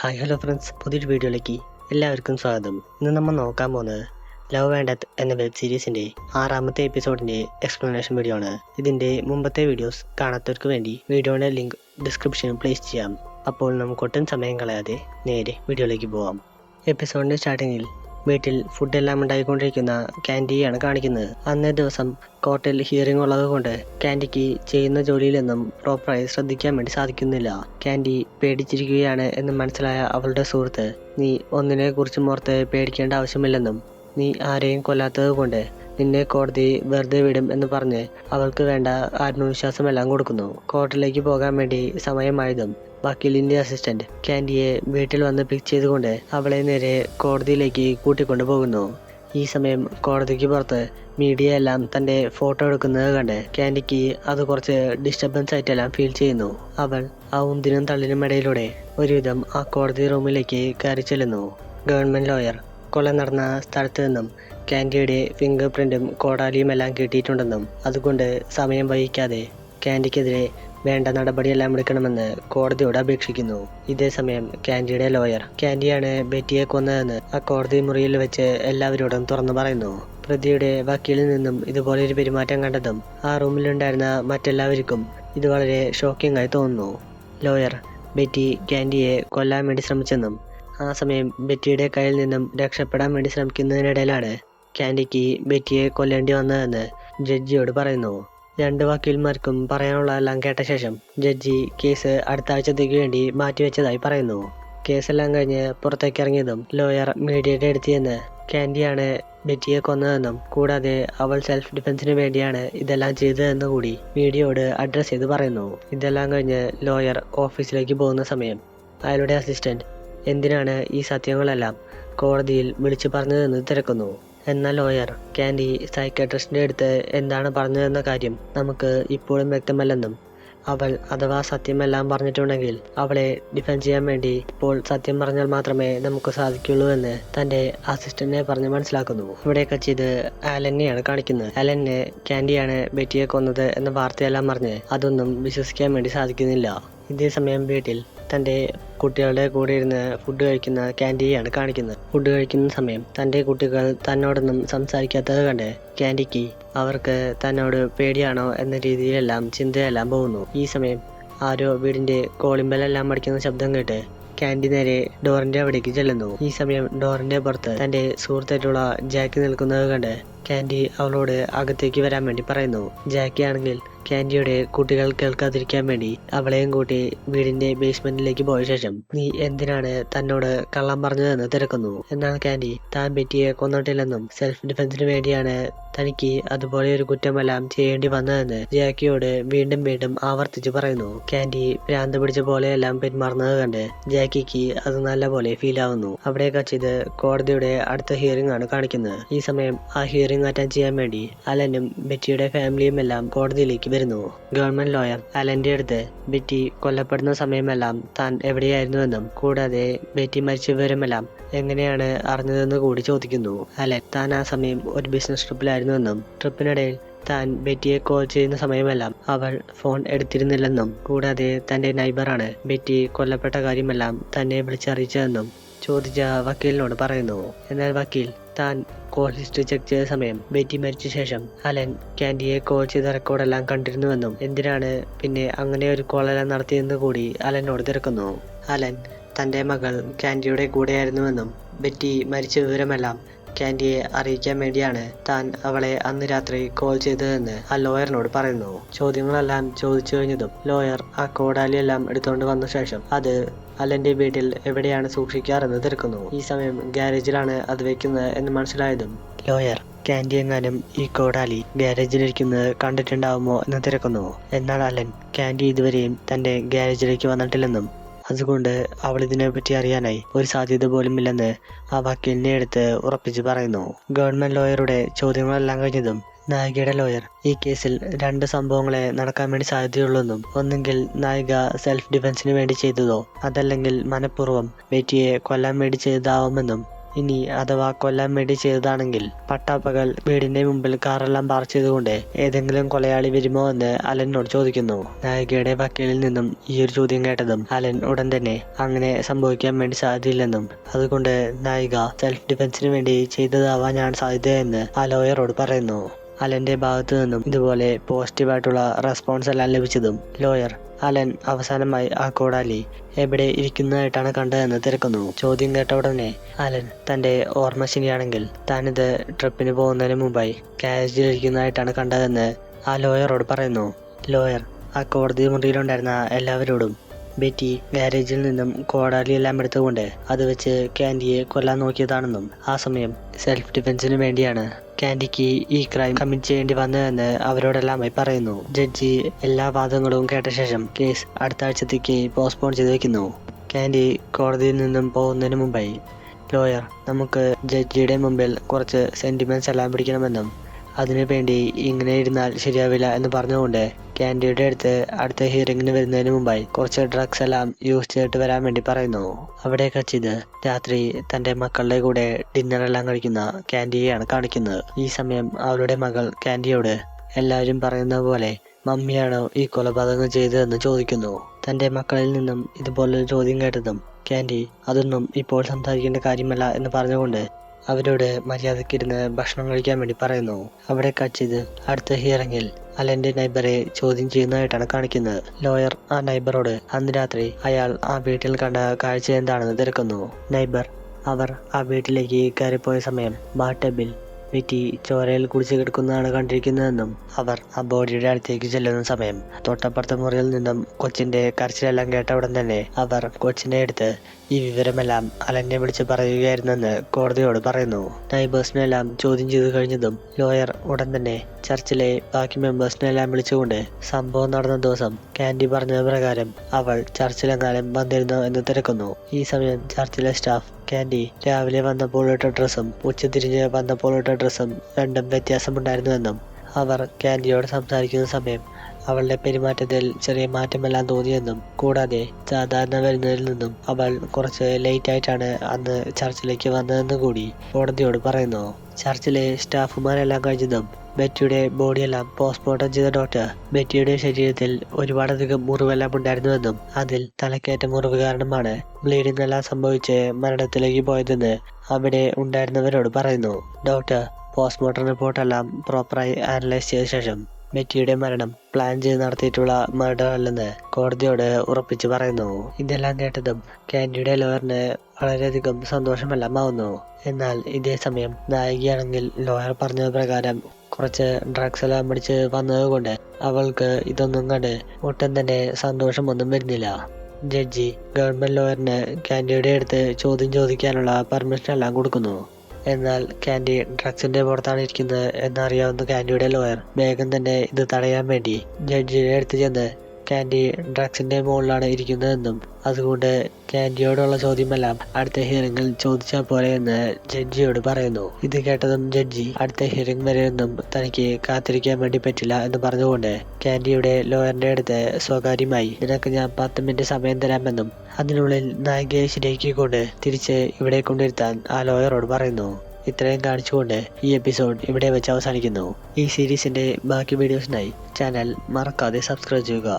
Hi hello friends പുതിയൊരു വീഡിയോയിലേക്ക് എല്ലാവർക്കും സ്വാഗതം. ഇന്ന് നമ്മൾ നോക്കാൻ പോകുന്നത് ലവ് ആൻഡ് ഡെത്ത് എന്ന വെബ് സീരീസിന്റെ ആറാമത്തെ എപ്പിസോഡിന്റെ എക്സ്പ്ലനേഷൻ വീഡിയോ ആണ്. ഇതിന്റെ മുമ്പത്തെ വീഡിയോസ് കാണാത്തവർക്ക് വേണ്ടി വീഡിയോയുടെ ലിങ്ക് ഡിസ്ക്രിപ്ഷനിൽ പ്ലേസ് ചെയ്യാം. അപ്പോൾ നമുക്ക് ഒട്ടും സമയം കളയാതെ നേരെ വീഡിയോയിലേക്ക് പോവാം. എപ്പിസോഡിന്റെ സ്റ്റാർട്ടിങ്ങിൽ വീട്ടിൽ ഫുഡെല്ലാം ഉണ്ടായിക്കൊണ്ടിരിക്കുന്ന ക്യാൻഡിയാണ് കാണിക്കുന്നത്. അന്നേ ദിവസം കോർട്ടിൽ ഹിയറിംഗ് ഉള്ളത് കൊണ്ട് ക്യാൻഡിക്ക് ചെയ്യുന്ന ജോലിയിലൊന്നും പ്രോപ്പറായി ശ്രദ്ധിക്കാൻ വേണ്ടി സാധിക്കുന്നില്ല. ക്യാൻഡി പേടിച്ചിരിക്കുകയാണ് എന്ന് മനസ്സിലായ അവളുടെ സുഹൃത്ത് നീ ഒന്നിനെ കുറിച്ചും ഓർത്ത് പേടിക്കേണ്ട ആവശ്യമില്ലെന്നും നീ ആരെയും കൊല്ലാത്തത് കൊണ്ട് നിന്നെ കോടതി വെറുതെ വിടും എന്ന് പറഞ്ഞ് അവൾക്ക് വേണ്ട ആത്മവിശ്വാസമെല്ലാം കൊടുക്കുന്നു. കോർട്ടിലേക്ക് പോകാൻ വേണ്ടി സമയമായതും വക്കീലിന്റെ അസിസ്റ്റന്റ് കാൻഡിയെ വീട്ടിൽ വന്ന് പിക്ക് ചെയ്തുകൊണ്ട് അവളെ നേരെ കോടതിയിലേക്ക് കൂട്ടിക്കൊണ്ടു പോകുന്നു. ഈ സമയം കോടതിക്ക് പുറത്ത് മീഡിയ എല്ലാം തന്റെ ഫോട്ടോ എടുക്കുന്നത് കണ്ട് കാൻഡിക്ക് അത് കുറച്ച് ഡിസ്റ്റർബൻസ് ആയിട്ടെല്ലാം ഫീൽ ചെയ്യുന്നു. അവൾ ആ ഉന്തിനും തള്ളിനും ഇടയിലൂടെ ഒരുവിധം ആ കോടതി റൂമിലേക്ക് കയറി ചെല്ലുന്നു. ഗവൺമെന്റ് ലോയർ കൊല നടന്ന സ്ഥലത്ത് നിന്നും കാൻഡിയുടെ ഫിംഗർ പ്രിന്റും കോടാലിയും എല്ലാം കിട്ടിയിട്ടുണ്ടെന്നും അതുകൊണ്ട് സമയം വഹിക്കാതെ കാൻഡിക്കെതിരെ വേണ്ട നടപടിയെല്ലാം എടുക്കണമെന്ന് കോടതിയോട് അപേക്ഷിക്കുന്നു. ഇതേസമയം കാൻഡിയുടെ ലോയർ കാൻഡിയാണ് ബെറ്റിയെ കൊന്നതെന്ന് ആ കോടതി മുറിയിൽ വെച്ച് എല്ലാവരോടും തുറന്നു പറയുന്നു. പ്രതിയുടെ വക്കീലിൽ നിന്നും ഇതുപോലൊരു പെരുമാറ്റം കണ്ടതും ആ റൂമിലുണ്ടായിരുന്ന മറ്റെല്ലാവർക്കും ഇത് വളരെ ഷോക്കിംഗ് ആയി തോന്നുന്നു. ലോയർ ബെറ്റി കാൻഡിയെ കൊല്ലാൻ വേണ്ടി ശ്രമിച്ചെന്നും ആ സമയം ബെറ്റിയുടെ കയ്യിൽ നിന്നും രക്ഷപ്പെടാൻ വേണ്ടി ശ്രമിക്കുന്നതിനിടയിലാണ് കാൻഡിക്ക് ബെറ്റിയെ കൊല്ലേണ്ടി വന്നതെന്ന് ജഡ്ജിയോട് പറയുന്നു. രണ്ട് വക്കീൽമാർക്കും പറയാനുള്ള എല്ലാം കേട്ട ശേഷം ജഡ്ജി കേസ് അടുത്ത ആഴ്ചത്തേക്ക് വേണ്ടി മാറ്റിവെച്ചതായി പറയുന്നു. കേസെല്ലാം കഴിഞ്ഞ് പുറത്തേക്ക് ഇറങ്ങിയതും ലോയർ മീഡിയയുടെ അടുത്ത് കാൻഡിയാണ് ബെറ്റിയെ കൊന്നതെന്നും കൂടാതെ അവൾ സെൽഫ് ഡിഫൻസിന് വേണ്ടിയാണ് ഇതെല്ലാം ചെയ്തതെന്ന് കൂടി മീഡിയയോട് അഡ്രസ് ചെയ്ത് പറയുന്നു. ഇതെല്ലാം കഴിഞ്ഞ് ലോയർ ഓഫീസിലേക്ക് പോകുന്ന സമയം അയാളുടെ അസിസ്റ്റന്റ് എന്തിനാണ് ഈ സത്യങ്ങളെല്ലാം കോടതിയിൽ വിളിച്ചു പറഞ്ഞതെന്ന് തിരക്കുന്നു. എന്നാൽ ലോയർ കാൻഡി സൈക്കട്രിസ്റ്റിന്റെ അടുത്ത് എന്താണ് പറഞ്ഞതെന്ന കാര്യം നമുക്ക് ഇപ്പോഴും വ്യക്തമല്ലെന്നും അവൾ അഥവാ സത്യമെല്ലാം പറഞ്ഞിട്ടുണ്ടെങ്കിൽ അവളെ ഡിഫെൻഡ് ചെയ്യാൻ വേണ്ടി ഇപ്പോൾ സത്യം പറഞ്ഞാൽ മാത്രമേ നമുക്ക് സാധിക്കുള്ളൂ എന്ന് തന്റെ അസിസ്റ്റന്റിനെ പറഞ്ഞ് മനസ്സിലാക്കുന്നു. ഇവിടെയൊക്കെ ചെയ്ത് അലനെയാണ് കാണിക്കുന്നത്. അലനെ കാൻഡിയാണ് ബെറ്റിയെ കൊന്നത് എന്ന വാർത്തയെല്ലാം പറഞ്ഞ് അതൊന്നും വിശ്വസിക്കാൻ വേണ്ടി സാധിക്കുന്നില്ല. ഇതേ സമയം വീട്ടിൽ തന്റെ കുട്ടികളുടെ കൂടെ ഇരുന്ന് ഫുഡ് കഴിക്കുന്ന ക്യാൻഡിയാണ് കാണിക്കുന്നത്. ഫുഡ് കഴിക്കുന്ന സമയം തന്റെ കുട്ടികൾ തന്നോടൊന്നും സംസാരിക്കാത്തത് കണ്ട് ക്യാൻഡിക്ക് അവർക്ക് തന്നോട് പേടിയാണോ എന്ന രീതിയിലെല്ലാം ചിന്തയെല്ലാം പോകുന്നു. ഈ സമയം ആരോ വീടിന്റെ കോളിമ്പലെല്ലാം അടിക്കുന്ന ശബ്ദം കേട്ട് ക്യാൻഡി നേരെ ഡോറിന്റെ അവിടേക്ക് ചെല്ലുന്നു. ഈ സമയം ഡോറിന്റെ പുറത്ത് തന്റെ സുഹൃത്തായിട്ടുള്ള ജാക്കി നിൽക്കുന്നത് കണ്ട് കാൻഡി അവളോട് അകത്തേക്ക് വരാൻ വേണ്ടി പറയുന്നു. ജാക്കി ആണെങ്കിൽ കാൻഡിയുടെ കുട്ടികൾ കേൾക്കാതിരിക്കാൻ വേണ്ടി അവളെയും കൂട്ടി വീടിന്റെ ബേസ്മെന്റിലേക്ക് പോയ ശേഷം നീ എന്തിനാണ് തന്നോട് കള്ളം പറഞ്ഞതെന്ന് തിരക്കുന്നു? എന്നാൽ കാൻഡി താൻ ബെറ്റിയെ കൊന്നിട്ടില്ലെന്നും സെൽഫ് ഡിഫൻസിന് വേണ്ടിയാണ് തനിക്ക് അതുപോലെ ഒരു കുറ്റമെല്ലാം ചെയ്യേണ്ടി വന്നതെന്ന് ജാക്കിയോട് വീണ്ടും വീണ്ടും ആവർത്തിച്ച് പറയുന്നു. കാൻഡി ഭ്രാന്ത് പിടിച്ച പോലെയെല്ലാം പെരുമാറുന്നത് കണ്ട് ജാക്കിക്ക് അത് നല്ല പോലെ ഫീൽ ആവുന്നു. അവിടെ കച്ചിത് കോടതിയുടെ അടുത്ത ഹിയറിംഗ് ആണ് കാണിക്കുന്നത്. ഈ സമയം ആ ഹിയറിംഗ് അറ്റൻഡ് ചെയ്യാൻ വേണ്ടി അലനും ബെറ്റിയുടെ ഫാമിലിയും എല്ലാം കോടതിയിലേക്ക് വരുന്നു. ഗവൺമെന്റ് ലോയർ അലന്റെ അടുത്ത് ബെറ്റി കൊല്ലപ്പെടുന്ന സമയമെല്ലാം താൻ എവിടെയായിരുന്നുവെന്നും കൂടാതെ ബെറ്റി മരിച്ച വിവരമെല്ലാം എങ്ങനെയാണ് അറിഞ്ഞതെന്ന് കൂടി ചോദിക്കുന്നു. അലൻ താൻ ആ സമയം ഒരു ബിസിനസ് ട്രിപ്പിലായിരുന്നുവെന്നും ട്രിപ്പിനിടയിൽ താൻ ബെറ്റിയെ കോൾ ചെയ്യുന്ന സമയമെല്ലാം അവൾ ഫോൺ എടുത്തിരുന്നില്ലെന്നും കൂടാതെ തന്റെ നൈബറാണ് ബെറ്റി കൊല്ലപ്പെട്ട കാര്യമെല്ലാം തന്നെ വിളിച്ചറിയിച്ചതെന്നും ചോദിച്ച വക്കീലിനോട് പറയുന്നു. എന്നാൽ വക്കീൽ താൻ കോൾ ഹിസ്റ്ററി ചെക്ക് ചെയ്ത സമയം ബെറ്റി മരിച്ച ശേഷം അലൻ കാൻഡിയെ കോൾ ചെയ്ത റെക്കോർഡെല്ലാം കണ്ടിരുന്നുവെന്നും എന്തിനാണ് പിന്നെ അങ്ങനെ ഒരു കോളെല്ലാം നടത്തിയെന്ന് കൂടി അലനോട് തിരക്കുന്നു. അലൻ തന്റെ മകൾ കാൻഡിയുടെ കൂടെയായിരുന്നുവെന്നും ബെറ്റി മരിച്ച വിവരമെല്ലാം കാൻഡിയെ അറിയിക്കാൻ വേണ്ടിയാണ് താൻ അവളെ അന്ന് രാത്രി കോൾ ചെയ്തതെന്ന് ആ ലോയറിനോട് പറയുന്നു. ചോദ്യങ്ങളെല്ലാം ചോദിച്ചു കഴിഞ്ഞതും ലോയർ ആ കോടാലിയെല്ലാം എടുത്തുകൊണ്ട് വന്ന ശേഷം അത് അലന്റെ വീട്ടിൽ എവിടെയാണ് സൂക്ഷിക്കാറെന്ന് തിരക്കുന്നു. ഈ സമയം ഗാരേജിലാണ് അത് വെക്കുന്നത് എന്ന് മനസ്സിലായതും ലോയർ കാൻഡി എങ്ങാനും ഈ കോടാലി ഗാരേജിലിരിക്കുന്നത് കണ്ടിട്ടുണ്ടാവുമോ എന്ന് തിരക്കുന്നു. എന്നാൽ അലൻ കാൻഡി ഇതുവരെയും തന്റെ ഗാരേജിലേക്ക് വന്നിട്ടില്ലെന്നും അതുകൊണ്ട് അവൾ ഇതിനെപ്പറ്റി അറിയാനായി ഒരു സാധ്യത പോലും ഇല്ലെന്ന് ആ വക്കീലിനെ എടുത്ത് ഉറപ്പിച്ച് പറയുന്നു. ഗവൺമെന്റ് ലോയറുടെ ചോദ്യങ്ങളെല്ലാം കഴിഞ്ഞതും നായികയുടെ ലോയർ ഈ കേസിൽ രണ്ട് സംഭവങ്ങളെ നടക്കാൻ വേണ്ടി സാധ്യതയുള്ളെന്നും ഒന്നെങ്കിൽ നായിക സെൽഫ് ഡിഫൻസിന് വേണ്ടി ചെയ്തതോ അതല്ലെങ്കിൽ മനഃപൂർവം വെറ്റിയെ കൊല്ലാൻ വേണ്ടി ചെയ്തതാവുമെന്നും ഇനി അഥവാ കൊല്ലാൻ വേണ്ടി ചെയ്തതാണെങ്കിൽ പട്ടാപ്പകൽ വീടിന്റെ മുമ്പിൽ കാറെല്ലാം പാർക്ക് ചെയ്തുകൊണ്ട് ഏതെങ്കിലും കൊലയാളി വരുമോ എന്ന് അലനോട് ചോദിക്കുന്നു. നായികയുടെ വക്കീലിൽ നിന്നും ഈ ഒരു ചോദ്യം കേട്ടതും അലൻ ഉടൻ തന്നെ അങ്ങനെ സംഭവിക്കാൻ വേണ്ടി സാധ്യതയില്ലെന്നും അതുകൊണ്ട് നായിക സെൽഫ് ഡിഫൻസിന് വേണ്ടി ചെയ്തതാവാനാണ് സാധ്യതയെന്ന് ആ ലോയറോട് പറയുന്നു. അലന്റെ ഭാഗത്തു നിന്നും ഇതുപോലെ പോസിറ്റീവായിട്ടുള്ള റെസ്പോൺസ് എല്ലാം ലഭിച്ചതും ലോയർ അലൻ അവസാനമായി ആ കോടാലി എവിടെ ഇരിക്കുന്നതായിട്ടാണ് കണ്ടതെന്ന് തിരക്കുന്നു. ചോദ്യം കേട്ട ഉടനെ അലൻ തന്റെ ഓർമ്മ ശരിയാണെങ്കിൽ താനിത് ട്രിപ്പിന് പോകുന്നതിന് മുമ്പായി കാരേജിൽ ഇരിക്കുന്നതായിട്ടാണ് കണ്ടതെന്ന് ആ ലോയറോട് പറയുന്നു. ലോയർ ആ കോടതി മുറിയിലുണ്ടായിരുന്ന എല്ലാവരോടും ബെറ്റി ഗാരേജിൽ നിന്നും കോടാലി എല്ലാം എടുത്തുകൊണ്ട് അത് വെച്ച് കാൻഡിയെ കൊല്ലാൻ നോക്കിയതാണെന്നും ആ സമയം സെൽഫ് ഡിഫെൻസിന് വേണ്ടിയാണ്. കാൻഡിക്ക് ഈ ക്രൈം കമ്മിറ്റ് ചെയ്യേണ്ടി വന്നതെന്ന് അവരോടെല്ലാമായി പറയുന്നു. ജഡ്ജി എല്ലാ വാദങ്ങളും കേട്ട ശേഷം കേസ് അടുത്ത ആഴ്ചത്തേക്ക് പോസ്റ്റ്പോൺ ചെയ്ത് വെക്കുന്നു. കാൻഡി കോടതിയിൽ നിന്നും പോകുന്നതിന് മുമ്പായി. ലോയർ നമുക്ക് ജഡ്ജിയുടെ മുമ്പിൽ കുറച്ച് സെന്റിമെന്റ്സ് എല്ലാം പിടിക്കണമെന്നും അതിനു വേണ്ടി ഇങ്ങനെ ഇരുന്നാൽ ശരിയാവില്ല എന്ന് പറഞ്ഞുകൊണ്ട് കാൻഡിയുടെ അടുത്ത് അടുത്ത ഹിയറിംഗിന് വരുന്നതിന് മുമ്പായി കുറച്ച് ഡ്രഗ്സ് എല്ലാം യൂസ് ചെയ്തിട്ട് വരാൻ വേണ്ടി പറയുന്നു. അവിടെ കച്ചിത് രാത്രി തന്റെ മക്കളുടെ കൂടെ ഡിന്നർ എല്ലാം കഴിക്കുന്ന കാൻഡിയെയാണ് കാണിക്കുന്നത്. ഈ സമയം അവളുടെ മകൾ കാൻഡിയോട് എല്ലാവരും പറയുന്ന പോലെ മമ്മിയാണോ ഈ കൊലപാതകം ചെയ്തതെന്ന് ചോദിക്കുന്നു. തന്റെ മക്കളിൽ നിന്നും ഇതുപോലൊരു ചോദ്യം കേട്ടതും കാൻഡി അതൊന്നും ഇപ്പോൾ സംസാരിക്കേണ്ട കാര്യമല്ല എന്ന് പറഞ്ഞുകൊണ്ട് അവരോട് മര്യാദക്കിരുന്ന് ഭക്ഷണം കഴിക്കാൻ വേണ്ടി പറയുന്നു. അവിടെ കച്ചിത് അടുത്ത ഹിയറിംഗിൽ അലന്റെ നൈബറെ ചോദ്യം ചെയ്യുന്നതായിട്ടാണ് കാണിക്കുന്നത്. ലോയർ ആ നൈബറോട് അന്ന് രാത്രി അയാൾ ആ വീട്ടിൽ കണ്ട കാഴ്ച എന്താണെന്ന് തിരക്കുന്നു. നൈബർ അവർ ആ വീട്ടിലേക്ക് കയറിപ്പോയ സമയം ബാട്ടബിൽ വിറ്റി ചോരയിൽ കുടിച്ചു കിടക്കുന്നതാണ് കണ്ടിരിക്കുന്നതെന്നും അവർ ആ ബോഡിയുടെ അടുത്തേക്ക് ചെല്ലുന്ന സമയം. തൊട്ടപ്പുറത്തെ മുറിയിൽ നിന്നും കൊച്ചിന്റെ കരച്ചിലെല്ലാം കേട്ട ഉടൻ തന്നെ അവർ കൊച്ചിനെ എടുത്ത് ഈ വിവരമെല്ലാം അലനെ വിളിച്ച് പറയുകയായിരുന്നെന്ന് കോടതിയോട് പറയുന്നു. നൈബേഴ്സിനെല്ലാം ചോദ്യം ചെയ്തു കഴിഞ്ഞതും ലോയർ ഉടൻ തന്നെ ചർച്ചിലെ ബാക്കി മെമ്പേഴ്സിനെല്ലാം വിളിച്ചുകൊണ്ട് സംഭവം നടന്ന ദിവസം കാൻഡി പറഞ്ഞ പ്രകാരം അവൾ ചർച്ചിലെങ്ങാനും വന്നിരുന്നു എന്ന് തിരക്കുന്നു. ഈ സമയം ചർച്ചിലെ സ്റ്റാഫ് കാൻഡി രാവിലെ വന്നപ്പോൾ ഇട്ട ഡ്രസ്സും ഉച്ചതിരിഞ്ഞ് വന്നപ്പോൾ ഇട്ട ഡ്രസ്സും രണ്ടും വ്യത്യാസമുണ്ടായിരുന്നുവെന്നും അവർ കാൻഡിയോട് സംസാരിക്കുന്ന സമയം അവളുടെ പെരുമാറ്റത്തിൽ ചെറിയ മാറ്റമെല്ലാം തോന്നിയെന്നും കൂടാതെ സാധാരണ വരുന്നതിൽ നിന്നും അവൾ കുറച്ച് ലേറ്റ് ആയിട്ടാണ് അന്ന് ചർച്ചിലേക്ക് വന്നതെന്നും കൂടി കോടതിയോട് പറയുന്നു. ചർച്ചിലെ സ്റ്റാഫുമാരെല്ലാം കഴിഞ്ഞതും ബെറ്റിയുടെ ബോഡിയെല്ലാം പോസ്റ്റ്മോർട്ടം ചെയ്ത ഡോക്ടർ ബെറ്റിയുടെ ശരീരത്തിൽ ഒരുപാടധികം മുറിവെല്ലാം ഉണ്ടായിരുന്നുവെന്നും അതിൽ തലക്കേറ്റ മുറിവ് കാരണമാണ് ബ്ലീഡിംഗ് എല്ലാം സംഭവിച്ച് മരണത്തിലേക്ക് പോയതെന്ന് അവിടെ ഉണ്ടായിരുന്നവരോട് പറയുന്നു. ഡോക്ടർ പോസ്റ്റ്മോർട്ടം റിപ്പോർട്ടെല്ലാം പ്രോപ്പറായി അനലൈസ് ചെയ്ത ശേഷം ബെറ്റിയുടെ മരണം പ്ലാൻ ചെയ്ത് നടത്തിയിട്ടുള്ള മർഡർ അല്ലെന്ന് കോടതിയോട് ഉറപ്പിച്ചു പറയുന്നു. ഇതെല്ലാം കേട്ടതും കാൻഡിയുടെ ലോയറിന് വളരെയധികം സന്തോഷമെല്ലാം ആവുന്നു എന്നാൽ ഇതേ സമയം നായികയാണെങ്കിൽ ലോയർ പറഞ്ഞ പ്രകാരം കുറച്ച് ഡ്രഗ്സ് എല്ലാം പിടിച്ച് വന്നത് കൊണ്ട് അവൾക്ക് ഇതൊന്നും കണ്ട് ഒട്ടും തന്നെ സന്തോഷമൊന്നും വരുന്നില്ല. ജഡ്ജി ഗവൺമെന്റ് ലോയറിന് കാൻഡിയുടെ അടുത്ത് ചോദ്യം ചോദിക്കാനുള്ള പെർമിഷൻ എല്ലാം കൊടുക്കുന്നു. എന്നാൽ കാൻഡി ഡ്രഗ്സിന്റെ പുറത്താണ് ഇരിക്കുന്നത് എന്നറിയാവുന്ന കാൻഡിയുടെ ലോയർ വേഗം തന്നെ ഇത് തടയാൻ വേണ്ടി ജഡ്ജിയുടെ അടുത്ത് ചെന്ന് കാൻഡി ഡ്രഗ്സിന്റെ മുകളിലാണ് ഇരിക്കുന്നതെന്നും അതുകൊണ്ട് കാൻഡിയോടുള്ള ചോദ്യമെല്ലാം അടുത്ത ഹിയറിംഗിൽ ചോദിച്ചാൽ പോലെ എന്ന് ജഡ്ജിയോട് പറയുന്നു. ഇത് കേട്ടതും ജഡ്ജി അടുത്ത ഹിയറിംഗ് വരെയൊന്നും തനിക്ക് കാത്തിരിക്കാൻ വേണ്ടി പറ്റില്ല എന്ന് പറഞ്ഞുകൊണ്ട് കാൻഡിയുടെ ലോയറിന്റെ അടുത്ത് സ്വകാര്യമായി നിനക്ക് ഞാൻ പത്ത് മിനിറ്റ് സമയം തരാമെന്നും അതിനുള്ളിൽ നായികയെ ശരിയാക്കിക്കൊണ്ട് തിരിച്ച് ഇവിടെ കൊണ്ടിരുത്താൻ ആ ലോയറോട് പറയുന്നു. ഇത്രയും കാണിച്ചുകൊണ്ട് ഈ എപ്പിസോഡ് ഇവിടെ വെച്ച് അവസാനിക്കുന്നു. ഈ സീരീസിന്റെ ബാക്കി വീഡിയോസിനായി ചാനൽ മറക്കാതെ സബ്സ്ക്രൈബ് ചെയ്യുക.